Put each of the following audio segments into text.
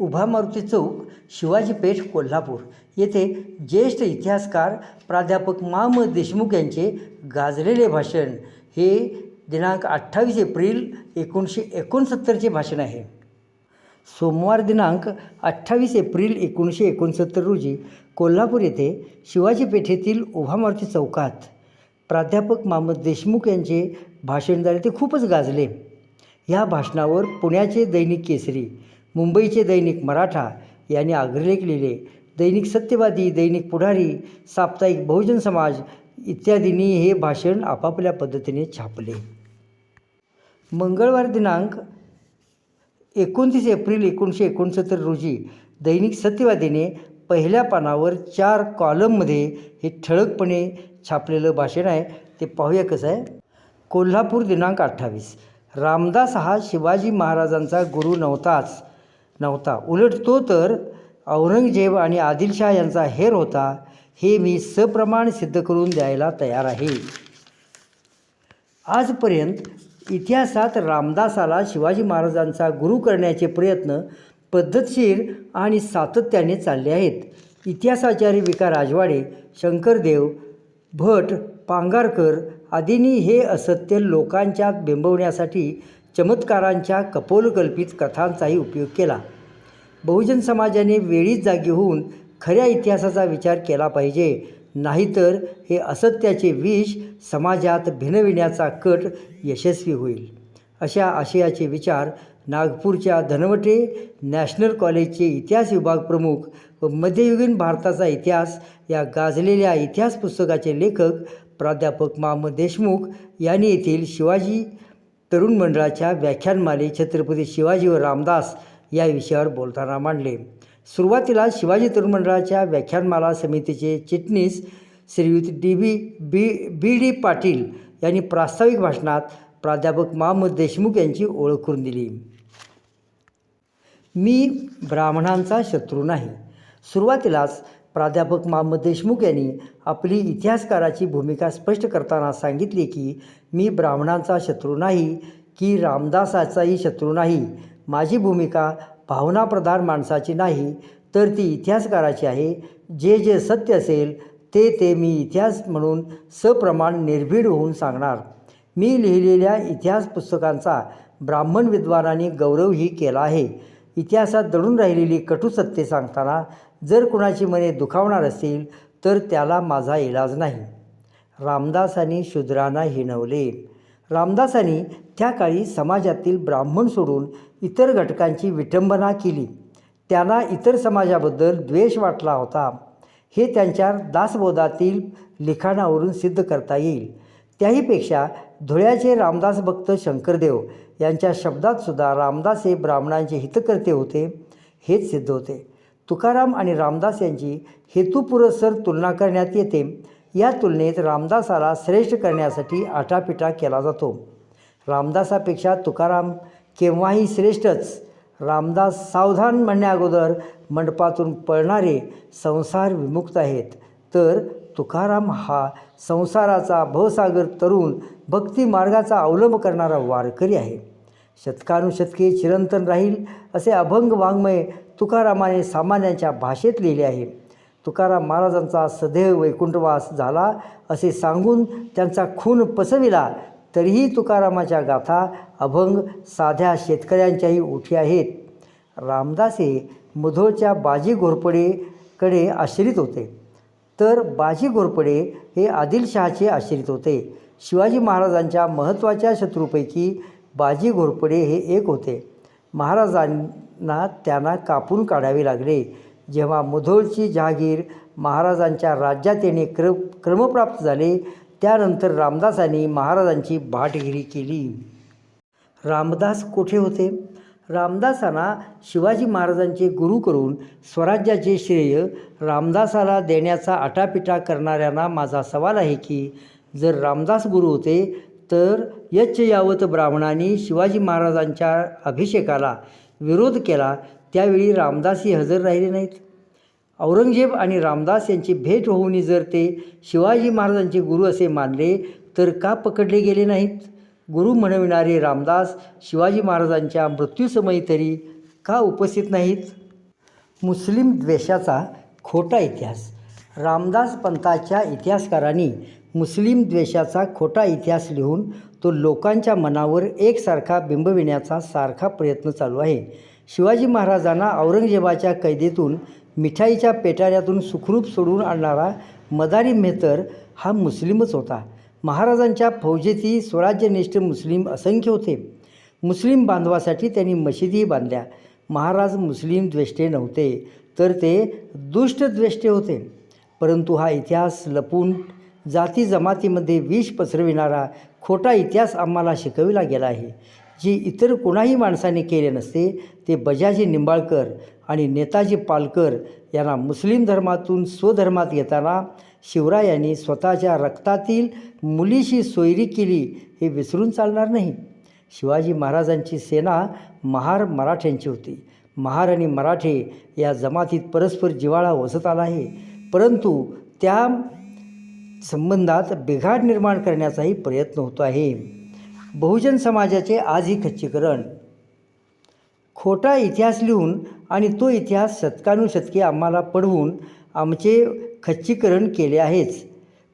उभा मारुती चौक शिवाजी पेठ कोल्हापूर. येथे ज्येष्ठ इतिहासकार प्राध्यापक माम देशमुख यांचे गाजलेले भाषण. हे दिनांक अठ्ठावीस एप्रिल एकोणीसशे एकोणसत्तरचे भाषण आहे. सोमवार दिनांक अठ्ठावीस एप्रिल एकोणीसशे एकोणसत्तर रोजी कोल्हापूर येथे शिवाजी पेठेतील उभा मारुती चौकात प्राध्यापक मामद देशमुख यांचे भाषण झाले ते खूपच गाजले. ह्या भाषणावर पुण्याचे दैनिक केसरी मुंबईचे दैनिक मराठा यांनी अग्रलेख लिहिले दैनिक सत्यवादी दैनिक पुढारी साप्ताहिक बहुजन समाज इत्यादींनी हे भाषण आपापल्या पद्धतीने छापले. मंगळवार दिनांक एकोणतीस एप्रिल एकोणीसशे एकोणसत्तर रोजी दैनिक सत्यवादीने पहिल्या पानावर चार कॉलममध्ये हे ठळकपणे छापलेलं भाषण आहे. ते पाहूया कसं आहे. कोल्हापूर दिनांक अठ्ठावीस. रामदास हा शिवाजी महाराजांचा गुरु नव्हताच. नव्हता. उलट तो तर औरंगजेब आणि आदिलशाह यांचा हेर होता हे मी सप्रमाण सिद्ध करून द्यायला तयार आहे. आजपर्यंत इतिहासात रामदासाला शिवाजी महाराजांचा गुरु करण्याचे प्रयत्न पद्धतशीर आणि सातत्याने चालले आहेत. इतिहासाचार्य विका राजवाडे शंकरदेव भट पांगारकर आदींनी हे असत्य लोकांच्यात बिंबवण्यासाठी चमत्कारांच्या कपोलकल्पित कथांचाही उपयोग केला. बहुजन समाजाने वेळीच जागी होऊन खऱ्या इतिहासाचा विचार केला पाहिजे. नाहीतर हे असत्याचे विष समाजात भिनविण्याचा कट यशस्वी होईल. अशा आशयाचे विचार नागपूरच्या धनवटे नॅशनल कॉलेजचे इतिहास विभाग प्रमुख व मध्ययुगीन भारताचा इतिहास या गाजलेल्या इतिहास पुस्तकाचे लेखक प्राध्यापक माम देशमुख यांनी येथील शिवाजी तरुण मंडळाच्या व्याख्यानमाले छत्रपती शिवाजी व रामदास या विषयावर बोलताना मांडले. सुरुवातीला शिवाजी तरुण मंडळाच्या व्याख्यानमाला समितीचे चिटणीस श्रीयुत D B B B D Patil यांनी प्रास्ताविक भाषणात प्राध्यापक मामद देशमुख यांची ओळख करून दिली. मी ब्राह्मणांचा शत्रू नाही. सुरुवातीलाच प्राध्यापक मामद देशमुख यांनी आपली इतिहासकाराची भूमिका स्पष्ट करताना सांगितले की मी ब्राह्मणांचा शत्रू नाही की रामदासाचाही शत्रू नाही. माझी भूमिका भावनाप्रधान माणसाची नाही तर ती इतिहासकाराची आहे. जे जे सत्य असेल ते ते मी इतिहास म्हणून सप्रमाण निर्भीड होऊन सांगणार. मी लिहिलेल्या इतिहास पुस्तकांचा ब्राह्मण विद्वानांनी गौरवही केला आहे. इतिहासात दडून राहिलेली कटू सत्य सांगताना जर कुणाची मने दुखावणार असतील तर त्याला माझा इलाज नाही. रामदासांनी शूद्रांना हिणवले. रामदासांनी त्या काळी समाजातील ब्राह्मण सोडून इतर घटकांची विटंबना केली. त्यांना इतर समाजाबद्दल द्वेष वाटला होता. हे त्यांच्या दासबोधातील लिखाणावरून सिद्ध करता येईल. त्याहीपेक्षा धुळ्याचे रामदास भक्त शंकरदेव यांच्या शब्दातसुद्धा रामदास हे ब्राह्मणांचे हितकर्ते होते हेच सिद्ध होते. तुकाराम आणि रामदास यांची हेतुपुरस्सर तुलना करण्यात येते. या तुलनेत रामदासाला श्रेष्ठ करण्यासाठी आटापिटा केला जातो. रामदासापेक्षा तुकाराम केव्हाही श्रेष्ठच. रामदास सावधान म्हणण्याअगोदर मंडपातून पळणारे संसार विमुक्त आहेत. तर तुकाराम हा संसाराचा भवसागर तरुण भक्ती मार्गाचा अवलंब करणारा वारकरी आहे. शतकानुशतके चिरंतन राहील असे अभंग वाङ्मय तुकारामाने सामान्यांच्या भाषेत लिहिले आहे. तुकाराम महाराजांचा सदैव वैकुंठवास झाला असे सांगून त्यांचा खून पसविला तरीही तुकारामाच्या गाथा अभंग साध्या शेतकऱ्यांच्याही उठी आहेत. रामदास हे मुधोळच्या बाजी घोरपडेकडे आश्रित होते. तर बाजी घोरपडे हे आदिलशहाचे आश्रित होते. शिवाजी महाराजांच्या महत्त्वाच्या शत्रूपैकी बाजी घोरपडे हे एक होते. महाराजांना त्यांना कापून काढावे लागले. जेव्हा मुधोळची जहागीर महाराजांच्या राज्यात येणे क्र क्रमप्राप्त झाले त्यानंतर रामदासांनी महाराजांची भाटगिरी केली. रामदास कोठे होते? रामदासांना शिवाजी महाराजांचे गुरु करून स्वराज्याचे श्रेय रामदासाला देण्याचा आटापिटा करणाऱ्यांना माझा सवाल आहे की जर रामदास गुरु होते तर यच यावत ब्राह्मणांनी शिवाजी महाराजांच्या अभिषेकाला विरोध केला. त्यावेळी रामदासही हजर राहिले नाहीत. औरंगजेब आणि रामदास यांची भेट होऊन जर ते शिवाजी महाराजांचे गुरु असे मानले तर का पकडले गेले नाहीत? गुरु म्हणविणारे रामदास शिवाजी महाराजांच्या मृत्यूसमयी तरी का उपस्थित नाहीत? मुस्लिम द्वेषाचा खोटा इतिहास. रामदास पंथाच्या इतिहासकारांनी मुस्लिम द्वेषाचा खोटा इतिहास लिहून तो लोकांच्या मनावर एकसारखा बिंबविण्याचा सारखा प्रयत्न चालू आहे. शिवाजी महाराजांना औरंगजेबाच्या कैदेतून मिठाईच्या पेटाऱ्यातून सुखरूप सोडून आणणारा मदारी मेहतर हा मुस्लिमच होता. महाराजांच्या फौजेतही स्वराज्यनिष्ठ मुस्लिम असंख्य होते. मुस्लिम बांधवासाठी त्यांनी मशिदीही बांधल्या. महाराज मुस्लिम द्वेष्टे नव्हते तर ते दुष्ट द्वेष्टे होते. परंतु हा इतिहास लपून जाती जमातीमध्ये विष पसरविणारा खोटा इतिहास आम्हाला शिकविला गेला आहे. जी इतर कोणाही माणसाने केले नसते ते बजाजी निंबाळकर आणि नेताजी पालकर यांना मुस्लिम धर्मातून स्वधर्मात येताना शिवरायांनी स्वतःच्या रक्तातील मुलीशी सोयरी केली हे विसरून चालणार नाही. शिवाजी महाराजांची सेना महार मराठ्यांची होती. महार आणि मराठे या जमातीत परस्पर जिव्हाळा वसत आला आहे. परंतु त्या संबंधात बिघाड निर्माण करण्याचाही प्रयत्न होतो आहे. बहुजन समाजाचे आजही खच्चीकरण. खोटा इतिहास लिहून आणि तो इतिहास शतकानुशतके आम्हाला पडवून आमचे खच्चीकरण केले आहेच.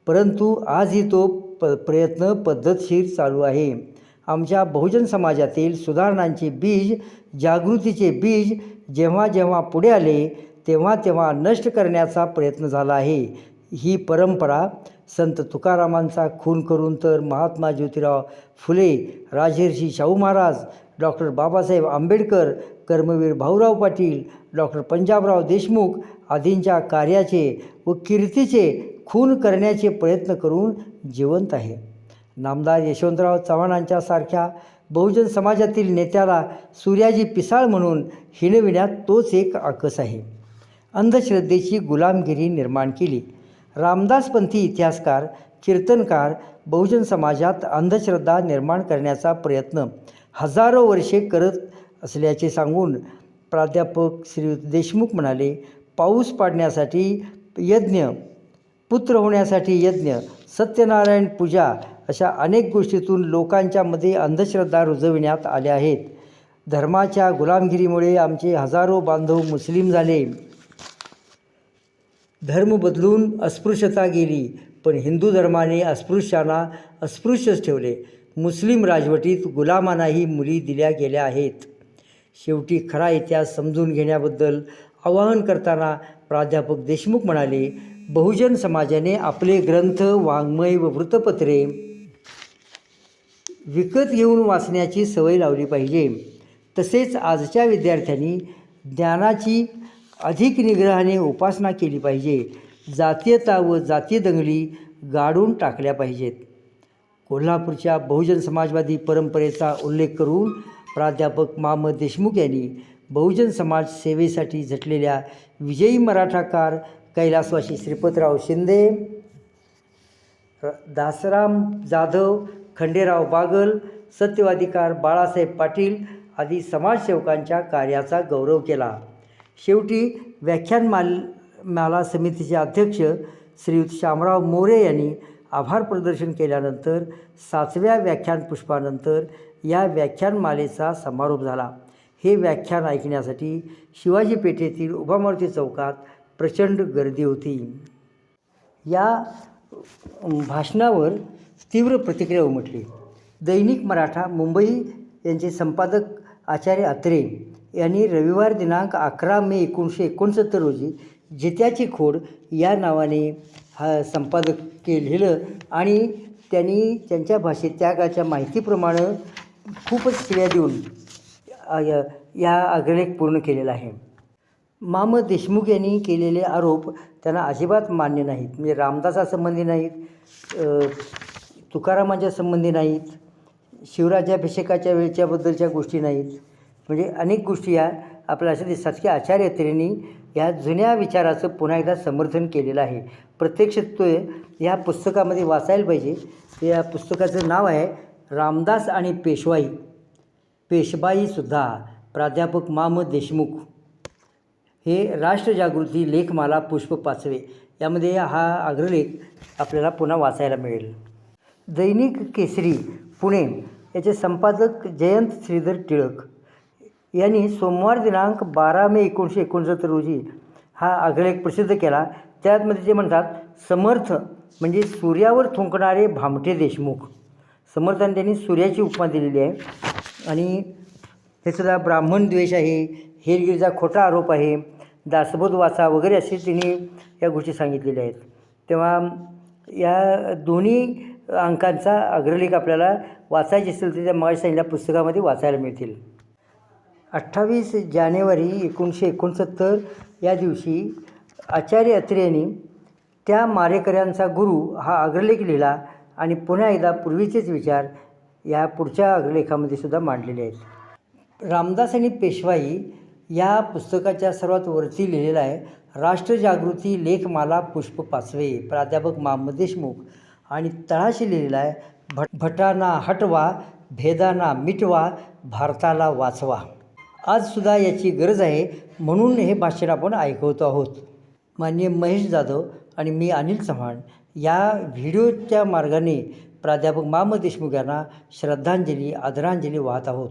परंतु आजही तो प प्रयत्न पद्धतशीर चालू आहे. आमच्या बहुजन समाजातील सुधारणांचे बीज जागृतीचे बीज जेव्हा जेव्हा पुढे आले तेव्हा तेव्हा नष्ट करण्याचा प्रयत्न झाला आहे. ही परंपरा संत तुकारामांचा खून करून तर महात्मा ज्योतिराव फुले राजर्षी शाहू महाराज डॉक्टर बाबासाहेब आंबेडकर कर्मवीर भाऊराव पाटील डॉक्टर पंजाबराव देशमुख आदींच्या कार्याचे व कीर्तीचे खून करण्याचे प्रयत्न करून जिवंत आहे. नामदार यशवंतराव चव्हाणांच्यासारख्या बहुजन समाजातील नेत्याला सूर्याजी पिसाळ म्हणून हिणविण्यात तोच एक आकस आहे. अंधश्रद्धेची गुलामगिरी निर्माण केली. रामदासपंथी इतिहासकार कीर्तनकार बहुजन समाजात अंधश्रद्धा निर्माण करण्याचा प्रयत्न हजारो वर्षे करत असल्याचे सांगून प्राध्यापक श्री देशमुख म्हणाले पाऊस पाडण्यासाठी यज्ञ पुत्र होण्यासाठी यज्ञ सत्यनारायण पूजा अशा अनेक गोष्टीतून लोकांच्यामध्ये अंधश्रद्धा रुजविण्यात आल्या आहेत. धर्माच्या गुलामगिरीमुळे आमचे हजारो बांधव मुस्लिम झाले. धर्म बदलून अस्पृश्यता गेली पण हिंदू धर्माने अस्पृश्यांना अस्पृश्यच ठेवले. मुस्लिम राजवटीत गुलामांनाही मुली दिल्या गेल्या आहेत. शेवटी खरा इतिहास समजून घेण्याबद्दल आवाहन करताना प्राध्यापक देशमुख म्हणाले बहुजन समाजाने आपले ग्रंथ वाङ्मय व वृत्तपत्रे विकत घेऊन वाचण्याची सवय लावली पाहिजे. तसेच आजच्या विद्यार्थ्यांनी ज्ञानाची अधिक निग्रहाने उपासना केली पाहिजे. जातीयता व जातीय दंगली गाडून टाकल्या पाहिजेत. कोल्हापूरच्या बहुजन समाजवादी परंपरेचा उल्लेख करून प्राध्यापक मामद देशमुख यांनी बहुजन समाज सेवेसाठी झटलेल्या विजयी मराठाकार कैलासवासी श्रीपतराव शिंदे दासराम जाधव खंडेराव बागल सत्यवादीकार बाळासाहेब पाटील आदी समाजसेवकांच्या कार्याचा गौरव केला. शेवटी व्याख्यानमाल माला समितीचे अध्यक्ष श्रीयुत शामराव मोरे यांनी आभार प्रदर्शन केल्यानंतर सातव्या व्याख्यान पुष्पानंतर या व्याख्यानमालेचा समारोप झाला. हे व्याख्यान ऐकण्यासाठी शिवाजी पेठेतील उभामारुती चौकात प्रचंड गर्दी होती. या भाषणावर तीव्र प्रतिक्रिया उमटली. दैनिक मराठा मुंबई यांचे संपादक आचार्य अत्रे यांनी रविवार दिनांक अकरा मे एकोणीसशे एकोणसत्तर रोजी जित्याची खोड या नावाने हा संपादक के लिहिलं आणि त्यांनी त्यांच्या भाषेत त्यागाच्या माहितीप्रमाणे खूपच शिव्या देऊन य- या अग्रलेख पूर्ण केलेला आहे. माम देशमुख यांनी केलेले आरोप त्यांना अजिबात मान्य नाहीत. म्हणजे रामदासासंबंधी नाहीत तुकारामांच्या संबंधी नाहीत शिवराज्याभिषेकाच्या वेळच्याबद्दलच्या गोष्टी नाहीत. म्हणजे अनेक गोष्टी या आपल्याला अशा दिसतात की आचार्य अत्रेंनी या जुन्या विचाराचं पुन्हा एकदा समर्थन केलेलं आहे. प्रत्यक्ष तो या पुस्तकामध्ये वाचायला पाहिजे. या पुस्तकाचं नाव आहे रामदास आणि पेशवाई. पेशबाईसुद्धा प्राध्यापक माम देशमुख. हे राष्ट्रजागृती लेखमाला पुष्प पाचवे. यामध्ये हा अग्रलेख आपल्याला पुन्हा वाचायला मिळेल. दैनिक केसरी पुणे. याचे संपादक जयंत श्रीधर टिळक. यांनी सोमवार दिनांक बारा मे एकोणीसशे एकोणसत्तर रोजी हा आग्रलेख प्रसिद्ध केला. त्यातमध्ये ते म्हणतात समर्थ म्हणजे सूर्यावर थुंकणारे भामटे देशमुख. समर्थाने त्यांनी सूर्याची उपमा दिलेली आहे. आणि हे सुद्धा ब्राह्मण द्वेष आहे हेरगिरीचा खोटा आरोप आहे दासबोध वाचा वगैरे असे तिने या गोष्टी सांगितलेल्या आहेत. तेव्हा या दोन्ही अंकांचा अग्रलेख आपल्याला वाचायचे असेल तर त्या मगाशी सांगितल्या पुस्तकामध्ये वाचायला मिळतील. अठ्ठावीस जानेवारी एकोणीसशे एकोणसत्तर या दिवशी आचार्य अत्रे यांनी त्या मारेकऱ्यांचा गुरु हा अग्रलेख लिहिला आणि पुन्हा एकदा पूर्वीचेच विचार या पुढच्या अग्रलेखामध्ये सुद्धा मांडलेले आहेत. रामदास आणि पेशवाई या पुस्तकाच्या सर्वात वरती लिहिलेलं आहे राष्ट्रजागृती लेखमाला पुष्प पाचवे प्राध्यापक महम्मद देशमुख. आणि तळाशी लिहिलेला आहे भट भटाना हटवा भेदाना मिटवा भारताला वाचवा. आजसुद्धा याची गरज आहे म्हणून हे भाषण आपण ऐकवतो आहोत. माननीय महेश जाधव आणि मी अनिल चव्हाण या व्हिडिओच्या मार्गाने प्राध्यापक माम देशमुख यांना श्रद्धांजली आदरांजली वाहत आहोत.